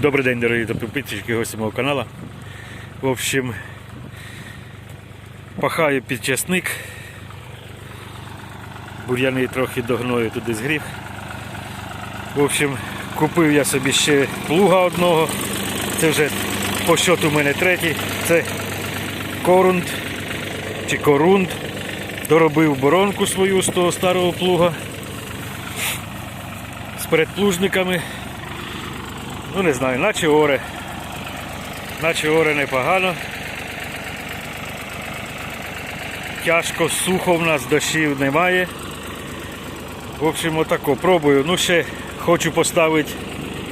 Добрий день, дорогі підписчики, гості мого каналу. В общем, пахаю під часник. Бур'яни трохи до гною туди згрів. В общем, купив я собі ще плуга одного. Це вже по щоту в мене третій. Це корунд чи корунд. Доробив боронку свою з того старого плуга. З передплужниками. Ну не знаю, наче оре. Наче оре непогано. Тяжко, сухо в нас, дощів немає. В общем, отако пробую. Ну ще хочу поставити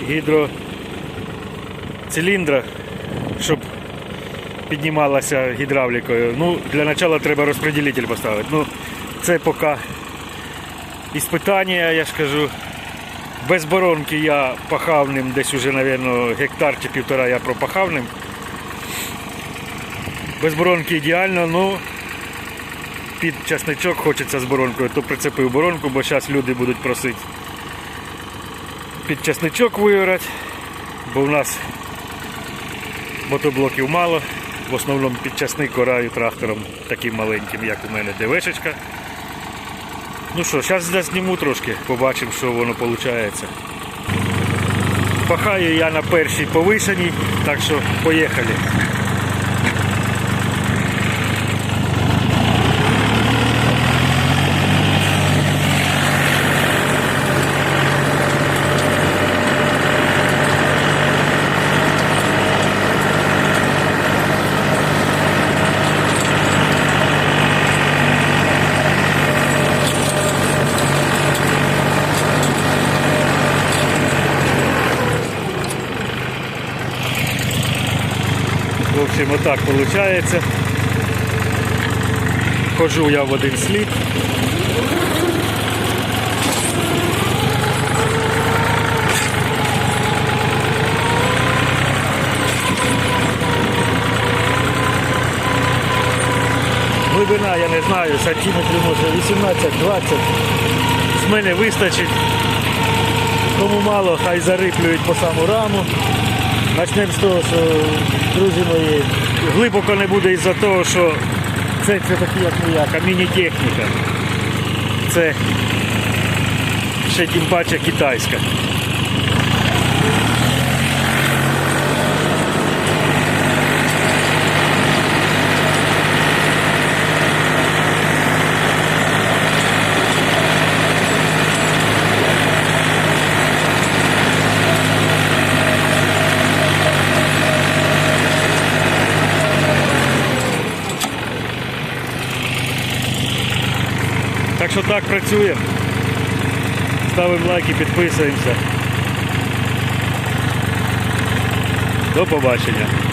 гідроциліндра, щоб піднімалася гідравлікою. Ну, для початку треба розподілитель поставити. Ну, це поки іспитання, я ж кажу. Без боронки я пахав ним десь уже, мабуть, гектар чи півтора я пропахав ним. Без боронки ідеально, ну під часничок хочеться з боронкою, то прицепив боронку, бо зараз люди будуть просити під часничок виорати, бо в нас мотоблоків мало. В основному під часник ораю трактором таким маленьким, як у мене ДВшечка. Ну що, зараз засніму трошки, побачимо, що воно виходить. Пахаю я на першій повишеній, так що поїхали. Общем, отак виходить. Хожу я в один слід. Глибина, я не знаю, сантиметрів може 18-20. З мене вистачить. Кому мало, хай зариплюють по саму раму. Почнемо з того, що, друзі мої, глибоко не буде із-за того, що це, це такі, як не як, міні-техніка. Це ще тим паче китайська. Так що так працює. Ставимо лайки, підписуємося. До побачення.